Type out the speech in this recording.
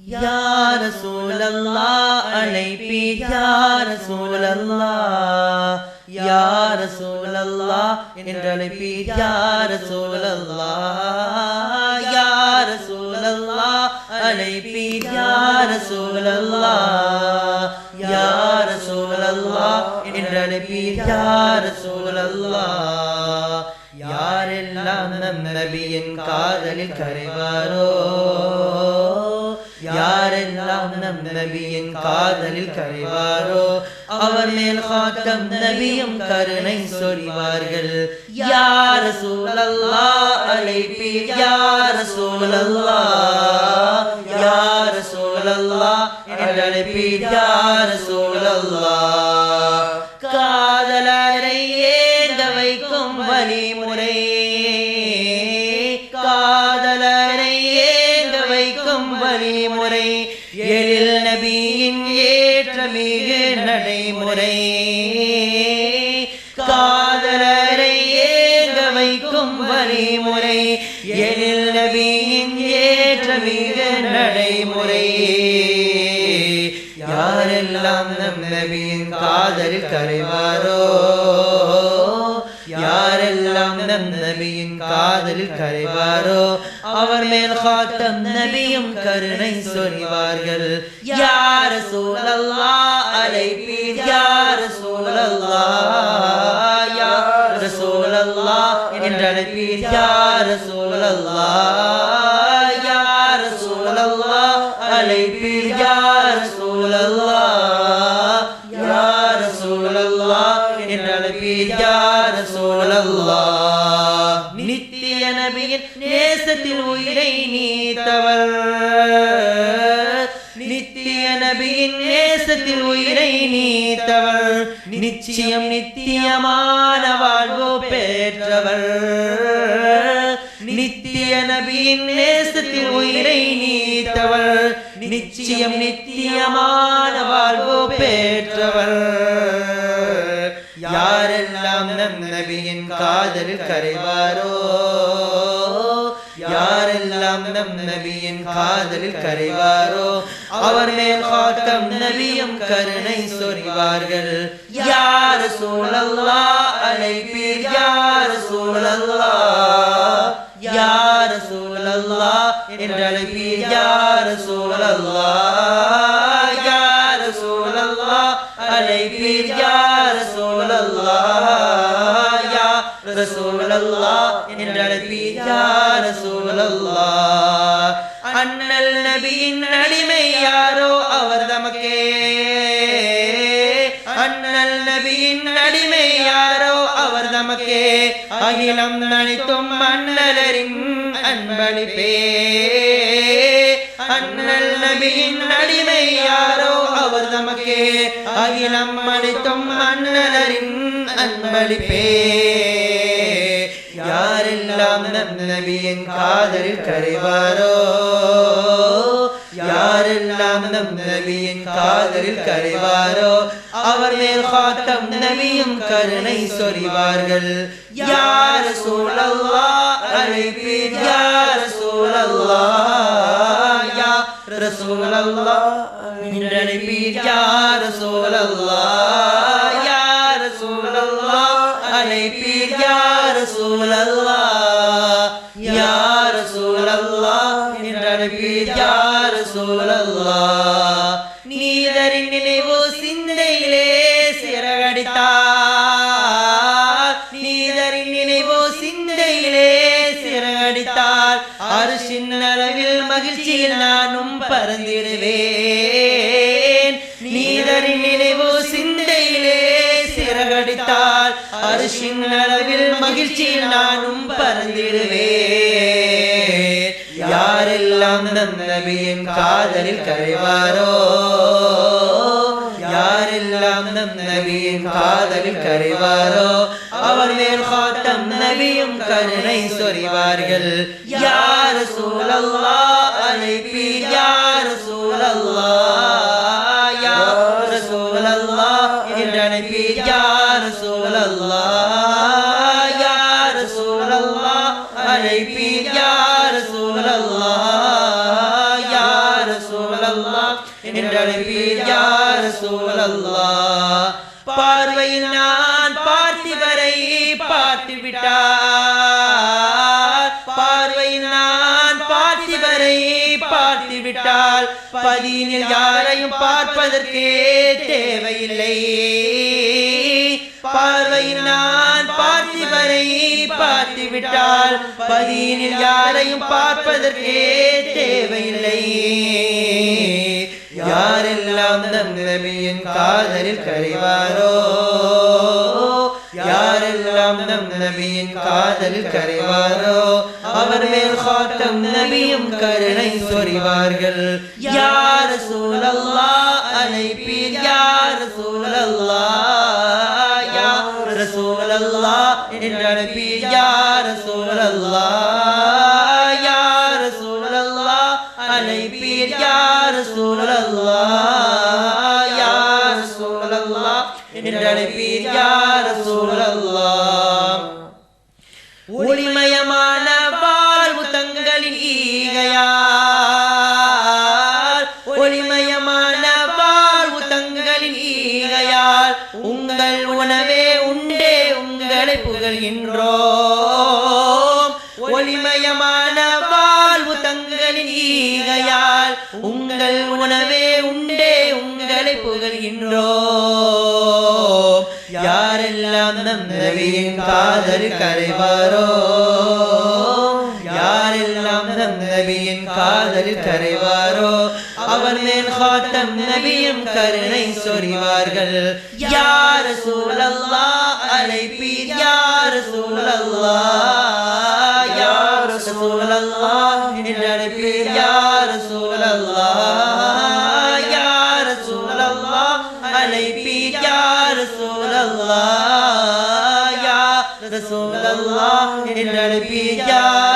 யார சூழல்லா அழைப்பீர் யார சூழல்லா யார சூழல்லா என்றழைப்பீர் யார சூழல்லா யார சூழல்லா அழைப்பீர் யார சூழல்லா யார சூழல்லா என்றழைப்பீர் யார சூழல்லா யாரெல்லாம் நம் நபியின் காதலில் கரைவாரோ யாரெல்லாம் நம் நபியின் காதலில் கரைவாரோ அவர் மேல் காட்டம் நபியும் கருணை சொல்வார்கள் யார சூழல்லா அழைப்பீர் யார சூழல்லா யார சூழல்லா என்றழைப்பீர் யார சூழல்லா காதலரை ஏந்த வைக்கும் வழிமுறை காதலரை ஏந்த வைக்கும் வழிமுறை. எழில் நபியின் ஏற்ற மிக நடைமுறை. யாரெல்லாம் நம் நபியின் காதலில் கரைவாரோ? யாரெல்லாம் நம் நபியின் காதலில் கரைவாரோ? அவர் மேல் காட்டம் நபியும் கருணை சொல்வார்கள் யார் சூழல்லா நேசத்தில் உயிரை நீத்தவர். நித்திய நபியின் நேசத்தில் உயிரை நீத்தவர். நிச்சயம் நித்தியமான வாழ்வு பெற்றவர். நித்திய நபியின் நேசத்தில் உயிரை நீத்தவர். நிச்சயம் நித்தியமான வாழ்வு பெற்றவர். யாரெல்லாம் நம் நபியின் காதலில் கரைவாரோ நம் நபியின் காதலில் கரைவாரோ அவர் மேல் காட்டம் நபியும் கருணை சொறிவார்கள் யார் சூழல்லா அழைப்பீர் யார் சூழல்லா யார் சூழல்லா என்று அழைப்பீர் யார் சூழல்லா யார் சூழல்லா அழைப்பீர் யார் சூழல்லா யார் சூழல்லா என்றழைப்பீர் யார் சூழல்லா அண்ணல் நபியின் அடிமை யாரோ அவர் தமக்கே. அண்ணல் நபியின் அடிமை யாரோ அவர் தமக்கே. அகிலம் நனைத்தும் அண்ணலரின் அன்பளிப்பே. அண்ணல் நபியின் அடிமை யாரோ அவர் தமக்கே. அகிலம் அனைத்தும் அண்ணலரின் அன்பளிப்பே. யாரெல்லாம் நம் நபியின் காதலில் கரைவாரோ? யாரெல்லாம் நம் நபியின் காதலில் கரைவாரோ? அவர் மேல் காட்டம் நபியும் கருணை சொறிவார்கள். யார் சூழல்லா? அழைப்பீர் யார் சூழல்லா? யார் சூழல்லா? அழைப்பீர் யார் சூழல்லா? சிறகடித்தார். நீதரின் நினைவோ சிந்தையிலே சிறகடித்தார். அரிசின் அளவில் மகிழ்ச்சியில் நானும் பறந்திடுவேன் நீதரின் நினைவோ சிந்தையிலே சிறகடித்தார். அரிசின் அளவில் மகிழ்ச்சியில் நானும் பறந்திடுவேன் யாரெல்லாம் நம் நபியின் காதலில் கரைவாரோ கருவாரோ? அவர் மேல் காட்டம் நபியும் கருணை சொறிவார்கள். யார் சூழல்லா அழைப்பீர். யார் சூழல்லா யார் சூழல்லா என்று அனுப்பி யார் சூழல்லா யார் சூழல்லா அழைப்பீர். யார் சூழல்லா யார் சூழல்லா என்று அனுப்பி யார் சூழல்லா பார்வையில் விட்டால் பதினில் யாரையும் பார்ப்பதற்கே தேவையில்லை. பார்வையில் நான் பார்த்திவரை பார்த்து விட்டால் பதினில் யாரையும் பார்ப்பதற்கே தேவையில்லை. யாரெல்லாம் நம் நபியின் காதலில் கரைவாரோ யாரெல்லாம் நம் நபியின் காதலில் கரைவாரோ அவர் மேல் காட்டம் நபியும் கருணை சொறிவார்கள் யார் சூழல்லா அழைப்பீர் யார் சூழல்லா யார் சூழல்லா என்று அழைப்பீர் யார் சூழல்லா யார் சூழல்லா அழைப்பீர் யார் சூழல்லா யார் சூழல்லா என்று அழைப்பீர் யார் சூழல்லா ஒளிமயமான வாழ்வு தங்களின் ஈகையார் ஒளிமயமான வாழ்வு தங்களின் ஈகையார் உங்கள் உணவே உண்டே உங்களை புகழ்கின்றோம். ஒளிமயமான வாழ்வு தங்களின் ஈகையால். உங்கள் உணவே உண்டே உங்களை புகழ்கின்றோம். யார் நம் நபியின் காதல் கரைவாரோ? யாரெல்லாம் நம் நபியின் காதல் கரைவாரோ? அவர் மேல் காட்டம் நபியும் கருணை சொறிவார்கள். யார் சூழல்லா அழைப்பீர் யார் சூழல்லா யார் சூழல்லா என்று அழைப்பீர் யார் சூழல்லா